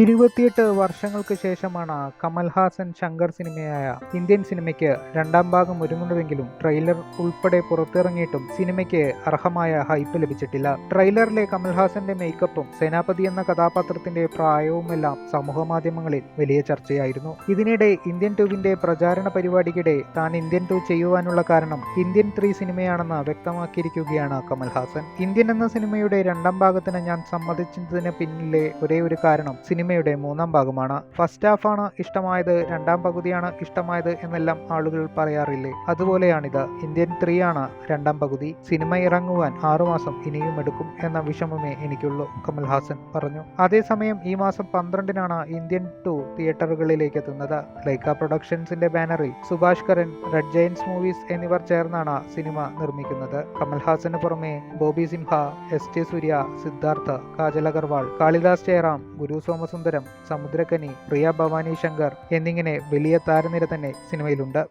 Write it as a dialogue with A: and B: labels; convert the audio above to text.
A: ഇരുപത്തിയെട്ട് വർഷങ്ങൾക്ക് ശേഷമാണ് കമൽഹാസൻ ശങ്കർ സിനിമയായ ഇന്ത്യൻ സിനിമയ്ക്ക് രണ്ടാം ഭാഗം ഒരുങ്ങുന്നതെങ്കിലും ട്രെയിലർ ഉൾപ്പെടെ പുറത്തിറങ്ങിയിട്ടും സിനിമയ്ക്ക് അർഹമായ ഹൈപ്പ് ലഭിച്ചിട്ടില്ല. ട്രെയിലറിലെ കമൽഹാസന്റെ മേക്കപ്പും സേനാപതി എന്ന കഥാപാത്രത്തിന്റെ പ്രായവുമെല്ലാം സമൂഹ മാധ്യമങ്ങളിൽ വലിയ ചർച്ചയായിരുന്നു. ഇതിനിടെ ഇന്ത്യൻ ടുവിന്റെ പ്രചാരണ പരിപാടിക്കിടെ താൻ ഇന്ത്യൻ ടു ചെയ്യുവാനുള്ള കാരണം ഇന്ത്യൻ ത്രീ സിനിമയാണെന്ന് വ്യക്തമാക്കിയിരിക്കുകയാണ് കമൽഹാസൻ. ഇന്ത്യൻ എന്ന സിനിമയുടെ രണ്ടാം ഭാഗത്തിന് ഞാൻ സമ്മതിച്ചതിന് പിന്നിലെ ഒരേ ഒരു കാരണം സിനിമയുടെ മൂന്നാം ഭാഗമാണ്. ഫസ്റ്റ് ഹാഫാണ് ഇഷ്ടമായത് രണ്ടാം പകുതിയാണ് ഇഷ്ടമായത് എന്നെല്ലാം ആളുകൾ പറയാറില്ലേ? അതുപോലെയാണിത്. ഇന്ത്യൻ ത്രീ ആണ് രണ്ടാം പകുതി. സിനിമ ഇറങ്ങുവാൻ ആറുമാസം ഇനിയും എടുക്കും എന്ന വിഷമമേ എനിക്കുള്ളൂ കമൽഹാസൻ പറഞ്ഞു. അതേസമയം ഈ മാസം പന്ത്രണ്ടിനാണ് ഇന്ത്യൻ ടു തിയേറ്ററുകളിലേക്ക് എത്തുന്നത്. ലൈക്ക പ്രൊഡക്ഷൻസിന്റെ ബാനറിൽ സുഭാഷ് കരൻ റെഡ് ജയൻസ് മൂവീസ് എന്നിവർ ചേർന്നാണ് സിനിമ നിർമ്മിക്കുന്നത്. കമൽഹാസന് പുറമെ ബോബി സിംഹ എസ് ടി സൂര്യ സിദ്ധാർത്ഥ കാജൽ അഗർവാൾ കാളിദാസ് ജയറാം ഗുരു സോമസുന്ദരം സമുദ്രകനി പ്രിയ ഭവാനി ശങ്കർ എന്നിങ്ങനെ വലിയ താരനിര തന്നെ സിനിമയിലുണ്ട്.